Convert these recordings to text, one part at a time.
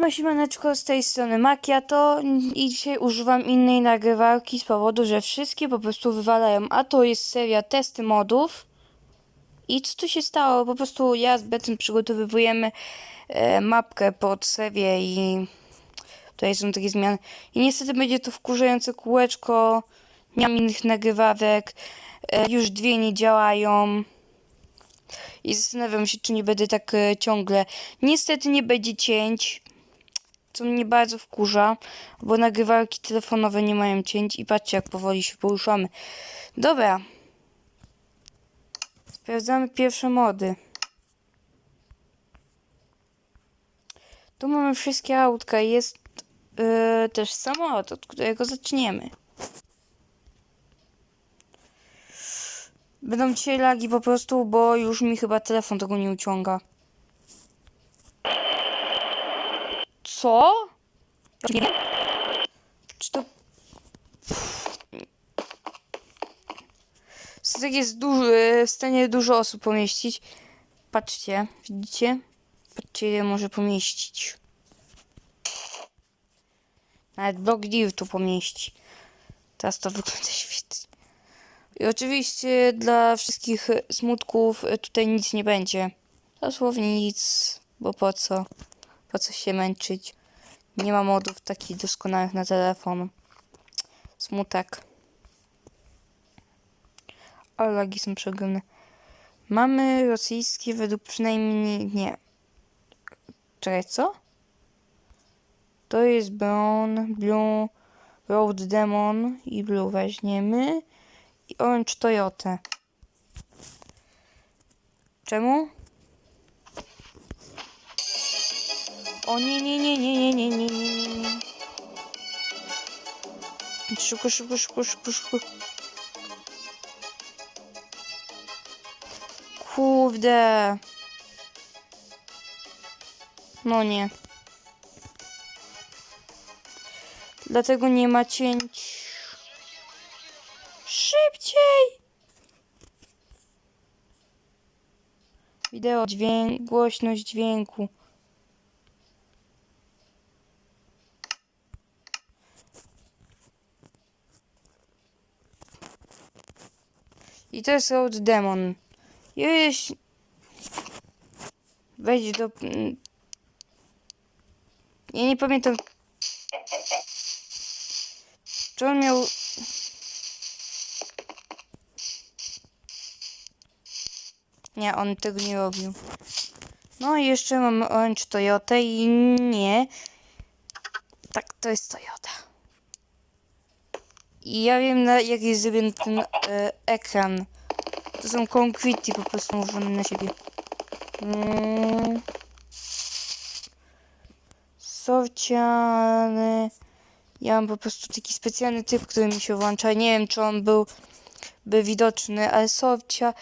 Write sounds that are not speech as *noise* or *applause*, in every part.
Siema, siemaneczko, z tej strony Makiato i dzisiaj używam innej nagrywarki z powodu, że wszystkie po prostu wywalają, a to jest seria testy modów. I co tu się stało? Po prostu ja z Betem przygotowujemy e, mapkę pod serię i tutaj są takie zmiany. I niestety będzie to wkurzające kółeczko, nie mam innych nagrywarek, e, już dwie nie działają. I zastanawiam się, czy nie będę tak e, ciągle. Niestety nie będzie cięć, co mnie bardzo wkurza, bo nagrywarki telefonowe nie mają cięć i patrzcie, jak powoli się poruszamy. Dobra. Sprawdzamy pierwsze mody. Tu mamy wszystkie autka i jest e, też samolot, od którego zaczniemy. Będą dzisiaj lagi po prostu, bo już mi chyba telefon tego nie uciąga. Co? Nie. Czy to... Statek jest duży, w stanie dużo osób pomieścić. Patrzcie, widzicie? Patrzcie, ile może pomieścić. Nawet blok div tu pomieści. Teraz to wygląda *laughs* świetnie. I oczywiście dla wszystkich smutków tutaj nic nie będzie. Dosłownie nic, bo po co? Po co się męczyć? Nie ma modów takich doskonałych na telefon. Smutek. Ale lagi są przeogromne. Mamy rosyjskie według przynajmniej... Nie. Czekaj, co? To jest Brown, Blue, Road Demon i Blue weźmiemy i Orange Toyota. Czemu? O nie, nie, nie, nie, nie, nie, nie, nie, nie, nie. Szybko, szybko, szybko, szybko, szybko. Kurde. No nie. Dlatego nie ma cięć. Szybciej! Wideo, dźwięk, głośność dźwięku. I to jest Road Demon. Jeśli... Wejdź do... Ja nie pamiętam... Czy on miał... Nie, on tego nie robił. No i jeszcze mamy Orange Toyota i nie. Tak, to jest Toyota. I ja wiem, na jak jest zrobiony ten e, ekran. To są concrete po prostu ułożone na siebie. Mm. Sorciany. Ja mam po prostu taki specjalny typ, który mi się włącza. Nie wiem, czy on byłby widoczny, ale sorcia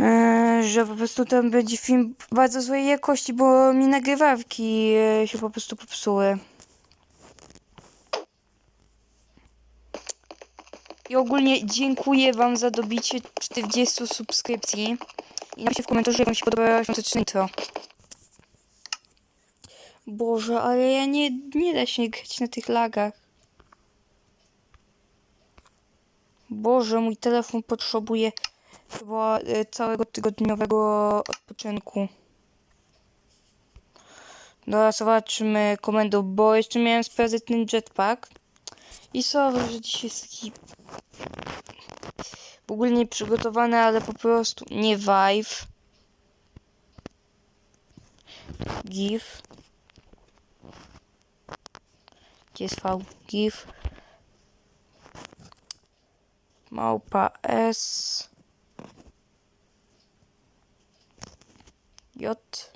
Eee, że po prostu tam będzie film bardzo złej jakości, bo mi nagrywawki e, się po prostu popsuły. I ogólnie dziękuję Wam za dobicie 40 subskrypcji. I napiszcie w komentarzu, jak Wam się podoba świąteczne intro. Boże, ale ja nie, nie da się grać na tych lagach. Boże, mój telefon potrzebuje chyba e, całego tygodniowego odpoczynku. Dobra, zobaczmy komendę, bo jeszcze miałem sprawdzać ten jetpack. I sorry, że dzisiaj taki w ogóle nie przygotowany, ale po prostu nie Vive. GIF. Gdzie jest V? GIF. Małpa S. J.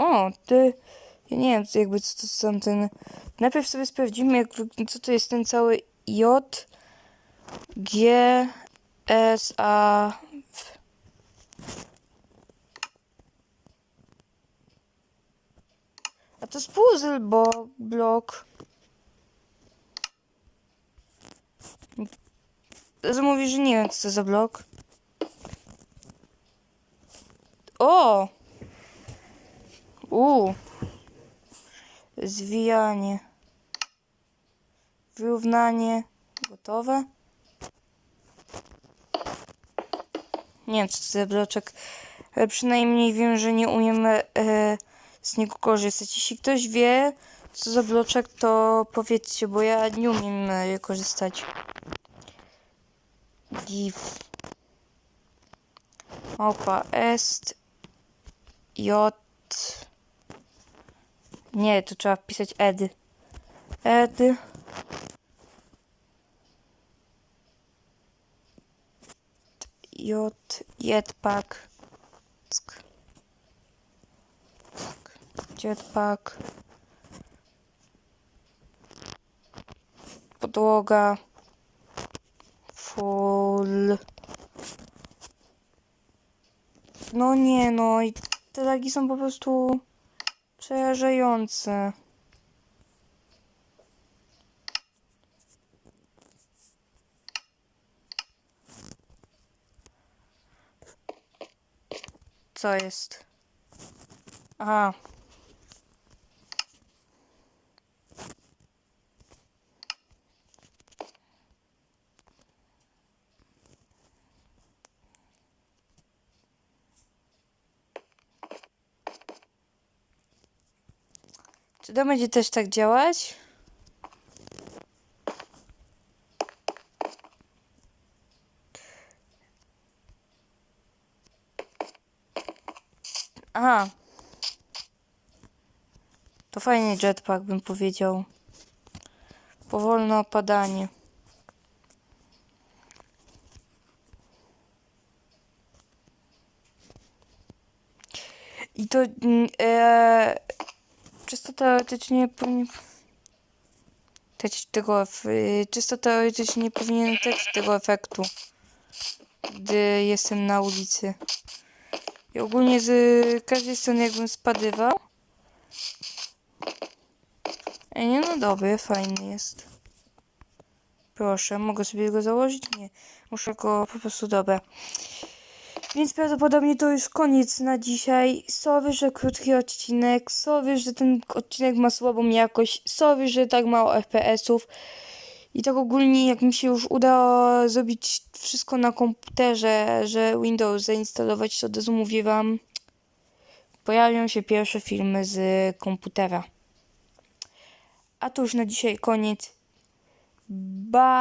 O, ty. Ja nie wiem, jakby co to są ten. Najpierw sobie sprawdzimy, jak, co to jest ten cały J, G, S, A. W. A to jest puzzle bo blok. Mówi, że nie wiem, co to za blok. O! U. Zwijanie. Wyrównanie. Gotowe. Nie wiem, co to za bloczek. Ale przynajmniej wiem, że nie umiem e, z niego korzystać. Jeśli ktoś wie, co za bloczek, to powiedzcie, bo ja nie umiem e, korzystać. Div. Opa, est. J. Nie, tu trzeba wpisać ed. Ed. J. Jetpack. Ck. Ck. Jetpack. Podłoga. Full. No nie no, i te lagi są po prostu przerażające. Co jest? Aha. Czy to będzie też tak działać? Aha. To fajny jetpack, bym powiedział. Powolne opadanie. I to mm, e, teoretycznie powinien... Tego, czysto teoretycznie nie powinien dać tego efektu, gdy jestem na ulicy. I ogólnie z każdej strony jakbym spadywał. Ej, nie no dobry, fajny jest. Proszę, mogę sobie go założyć? Nie. Muszę go po prostu, dobra. Więc prawdopodobnie to już koniec na dzisiaj. Sorry, że krótki odcinek. Sorry, że ten odcinek ma słabą jakość. Sorry, że tak mało FPS-ów. I tak ogólnie, jak mi się już udało zrobić wszystko na komputerze, że Windows zainstalować, to od wam, pojawią się pierwsze filmy z komputera. A to już na dzisiaj koniec. Bye!